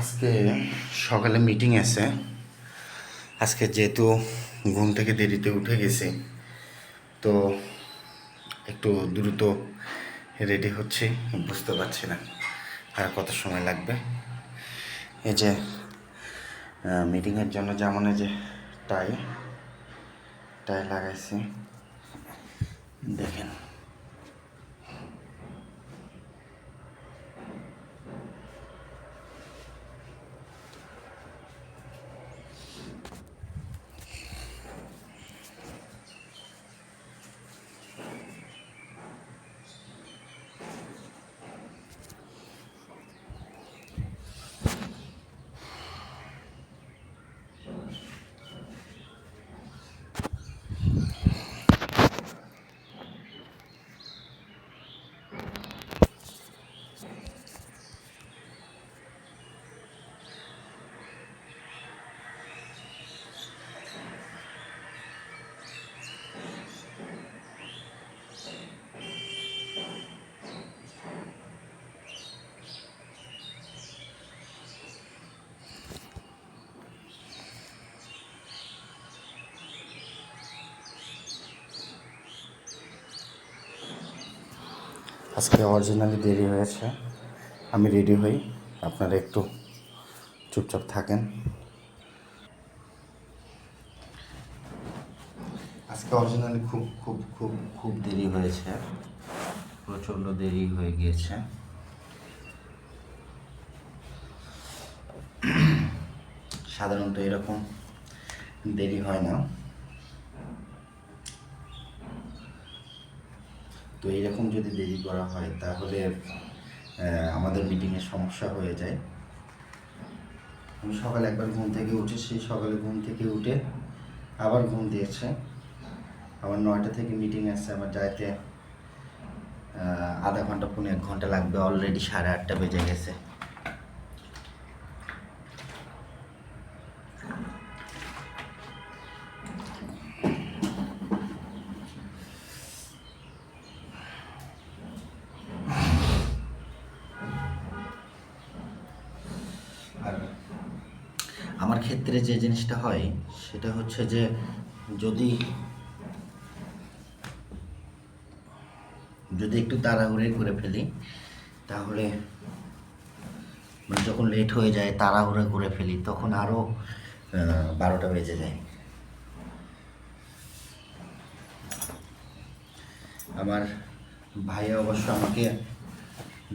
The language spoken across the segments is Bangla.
আজকে সকালে মিটিং আছে। আজকে যেহেতু ঘুম থেকে দেরিতে উঠে গেছি, তো একটু দ্রুত রেডি হচ্ছি, বুঝতে পারছি না আর কত সময় লাগবে। এই যে মিটিংয়ের জন্য যেমন যে টাই টাই লাগাইছি। দেখেন। আজকে অরিজিনালি দেরি হয়েছে আমি রেডি হই। আপনারা একটু চুপচাপ থাকেন। আজকে অরিজিনালি খুব খুব খুব খুব দেরি হয়েছে। প্রচণ্ড দেরি হয়ে গিয়েছে। সাধারণত এরকম দেরি হয় না। তো এইরকম যদি দেরি করা হয়, তাহলে আমাদের মিটিংয়ে সমস্যা হয়ে যায়। আমি সকালে একবার ঘুম থেকে উঠে সেই সকালে ঘুম থেকে উঠে আবার ঘুম দিয়েছে। আমার নয়টা থেকে মিটিং আসছে আমার যাইতে আধা ঘণ্টা পনেরো এক ঘণ্টা লাগবে অলরেডি সাড়ে আটটা বেজে গেছে। ক্ষেত্রে যে জিনিসটা হয়, সেটা হচ্ছে যে যদি যদি একটু তাড়াহুড়ি করে ফেলি, তাহলে মানে যখন লেট হয়ে যায়, তাড়াহুড়ো করে ফেলি, তখন আরও বারোটা বেজে যায়। আমার ভাইয়া অবশ্য আমাকে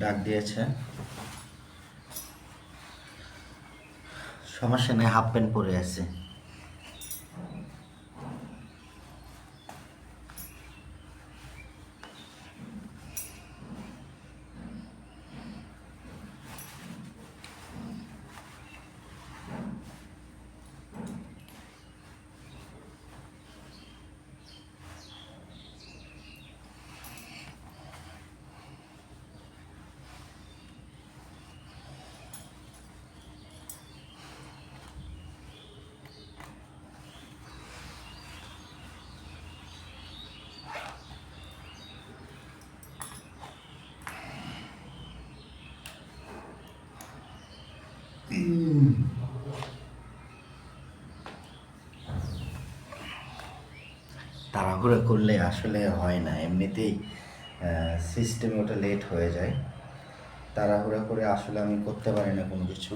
ডাক দিয়েছে। সমস্যা নেই হাফ প্যান্ট পরে আছে। তাড়াহুড়ো করলে আসলে হয় না। এমনিতেই সিস্টেমে ওটা লেট হয়ে যায়। তাড়াহুড়ো করে আসলে আমি করতে পারি না কোনো কিছু।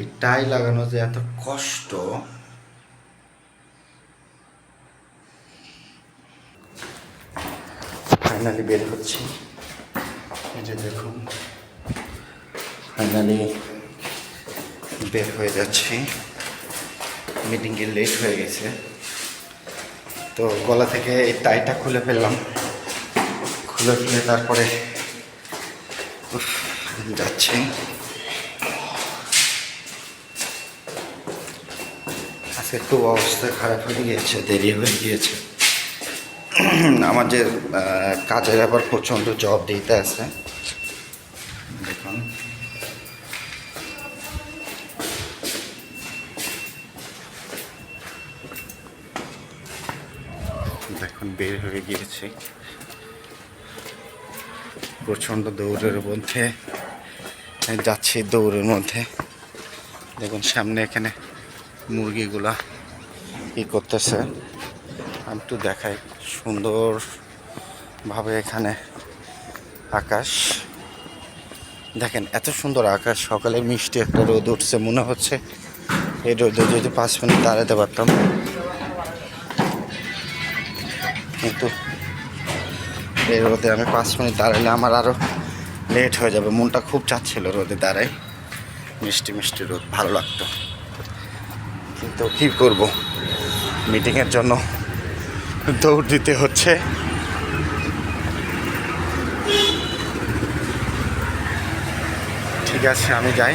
এই টাই লাগানো যে এত কষ্ট। ফাইনালি বের হচ্ছি। এই যে দেখুন ফাইনালি বের হয়ে যাচ্ছি। মিটিংয়ে লেট হয়ে গেছে। তো গলা থেকে এই টাইটা খুলে ফেললাম। খুলে ফেলে তারপরে যাচ্ছি। আজকে খুব অবস্থা খারাপ হয়ে গিয়েছে, দেরি হয়ে গিয়েছে। আমার যে কাজের আবার প্রচণ্ড জব দিতে আছে। দেখুন। দেখুন, বের হয়ে গিয়েছি। প্রচণ্ড দৌড়ের মধ্যে, যাচ্ছি দৌড়ের মধ্যে। দেখুন, সামনে এখানে মুরগিগুলা ই করতেছে। আমি একটু দেখাই সুন্দরভাবে এখানে আকাশ। দেখেন, এত সুন্দর আকাশ। সকালে মিষ্টি একটা রোদ উঠছে, মনে হচ্ছে এই রোদে যদি পাঁচ মিনিট দাঁড়াতে পারতাম। কিন্তু এই রোদে আমি পাঁচ মিনিট দাঁড়ালে আমার আরও লেট হয়ে যাবে। মনটা খুব চাচ্ছিল রোদে দাঁড়াই। মিষ্টি মিষ্টি রোদ, ভালো লাগতো। কিন্তু কী করব? মিটিংয়ের জন্য দৌড় দিতে হচ্ছে। ঠিক আছে, আমি যাই।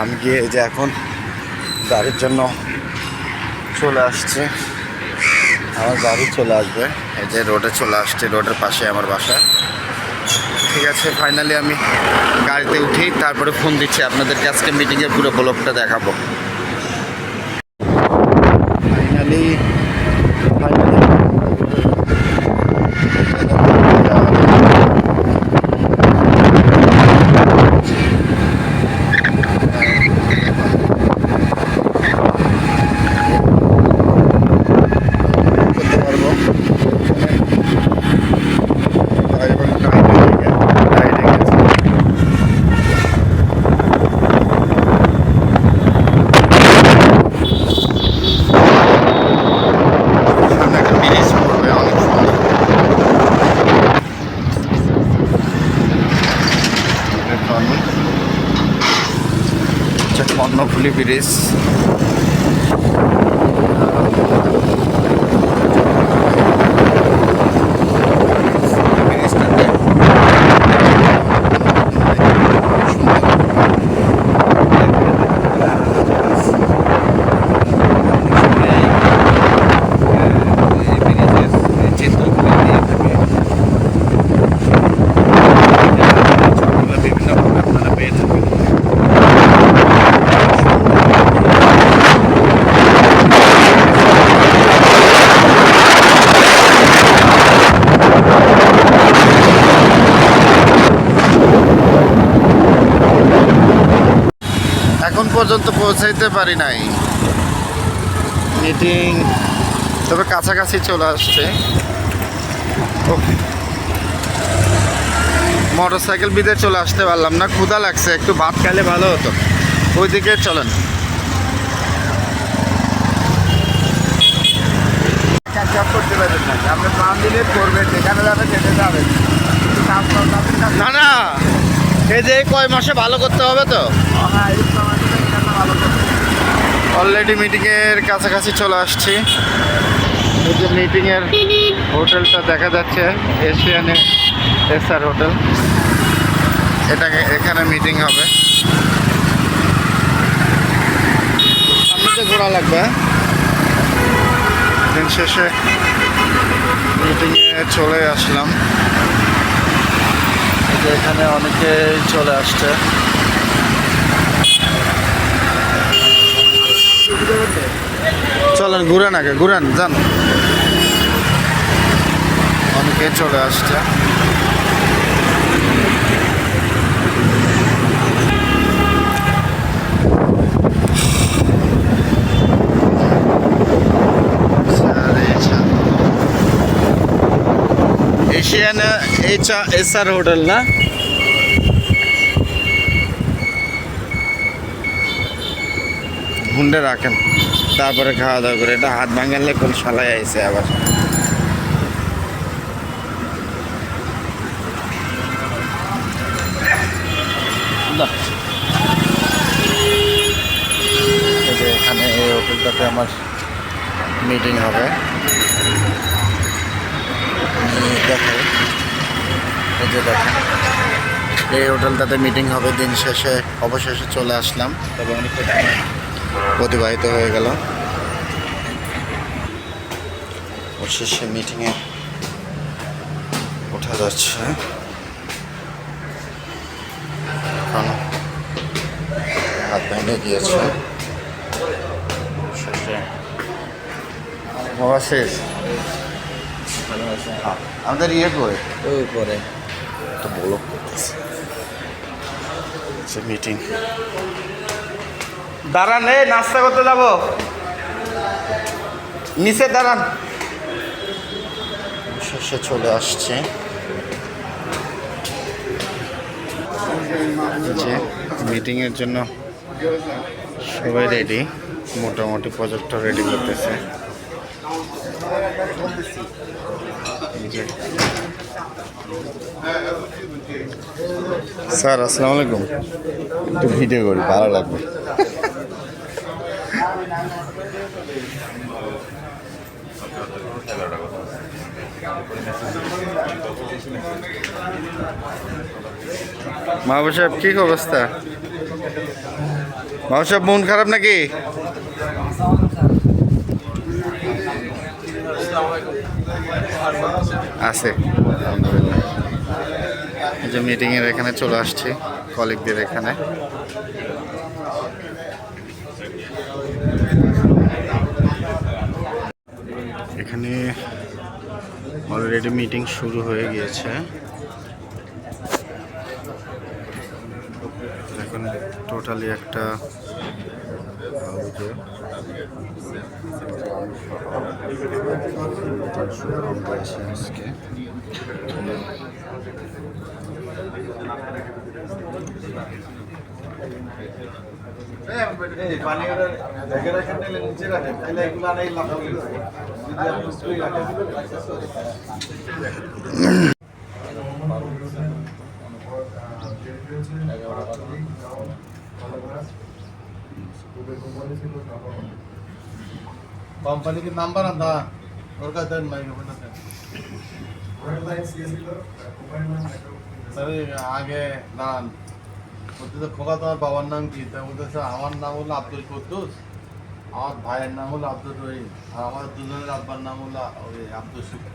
আমি গিয়ে যে এখন গাড়ির জন্য চলে আসছে। আমার গাড়ি চলে আসবে। এই যে রোডে চলে আসছে, রোডের পাশে আমার বাসা। ঠিক আছে ফাইনালি আমি গাড়িতে উঠি, তারপরে ফোন দিচ্ছি আপনাদেরকে। আজকে মিটিংয়ের পুরো ব্লগটা দেখাবো ফাইনালি ফাইনালি করতে পারব তাই এবং টাইট হয়ে গেছে টাইট হয়ে গেছে সামনে একটা ব্রিজ পড়বে অনেক সুন্দর দেখুন হচ্ছে কর্ণফুলি ব্রিজ এখন পর্যন্ত পৌঁছাইতে পারি নাই। মিটিং তবে কাছাকাছি চলে আসছে। মোটর সাইকেল বিদে চলে আসতে পারলাম না ক্ষুধা লাগছে একটু ভাত খাইলে ভালো হতো। ওইদিকে চলেন। করতে পারবেন না আপনি করবেন যেখানে যাবেন যেতে যাবেন। না না। এই যে কয় মাসে ভালো করতে হবে তো? অলরেডি মিটিংয়ের কাছাকাছি চলে আসছি। এই যে মিটিংয়ের হোটেলটা দেখা যাচ্ছে এশিয়ানে এসআর হোটেল। এটাকে এখানে মিটিং হবে। সামনেতে ঘোরা লাগবে? দিন শেষে মিটিংয়ে চলে আসলাম। এখানে অনেকেই চলে আসছে। চলেন ঘুরেন আগে ঘুরেন যান। অনেকে চলে আসছে। Asian H S R hotel না? হুন্ডে রাখেন। তারপরে খাওয়া দাওয়া করে, এটা হাত ভাঙালে কোন সালাই আইছে আবার। এখানে এই হোটেলটাতে আমার মিটিং হবে। দেখাই। এই যে দেখেন এই হোটেলটাতে মিটিং হবে দিন শেষে অবশেষে চলে আসলাম। তবে অনেকটা সময় অতিবাহিত হয়ে গেল। অবশেষে মিটিংয়ে ওঠা যাচ্ছে। হাত ভেঙে গিয়েছে। হ্যাঁ, আমাদের ইয়ে করে ওই পরে তো বলো। করতেছে মিটিং দাঁড়ান, এই নাস্তা করতে যাব। নিচে দাঁড়ান। শেষে চলে আসছে। যে মিটিংয়ের জন্য সবাই রেডি মোটামুটি প্রজেক্টর রেডি করতেছে। স্যার, আসসালামু আলাইকুম। একটু ভিডিও করি, ভালো লাগবে। মাহবুব সাহেব, কি অবস্থা? মাহবুব সাহেব, মন খারাপ নাকি? আছে। আলহামদুলিল্লাহ এই যে মিটিংয়ের এখানে চলে আসছি কলিগদের এখানে। এখানে অলরেডি মিটিং শুরু হয়ে গিয়েছে। এখন টোটালি একটা আছে আজকে কোম্পানি के কোম্পানিকে নাম্বার আন্দা ওর কাছে দেন মাইক স্যার আগে দাঁড়ান। বলতেছে খোকা, তোমার বাবার নাম কি? তাই বলতেছে আমার নাম হলো আব্দুল কুদ্দুস, আমার ভাইয়ের নাম হলো আব্দুল রহিম, আর আমার দুজনের আব্বার নাম হলো আব্দুল শুক্র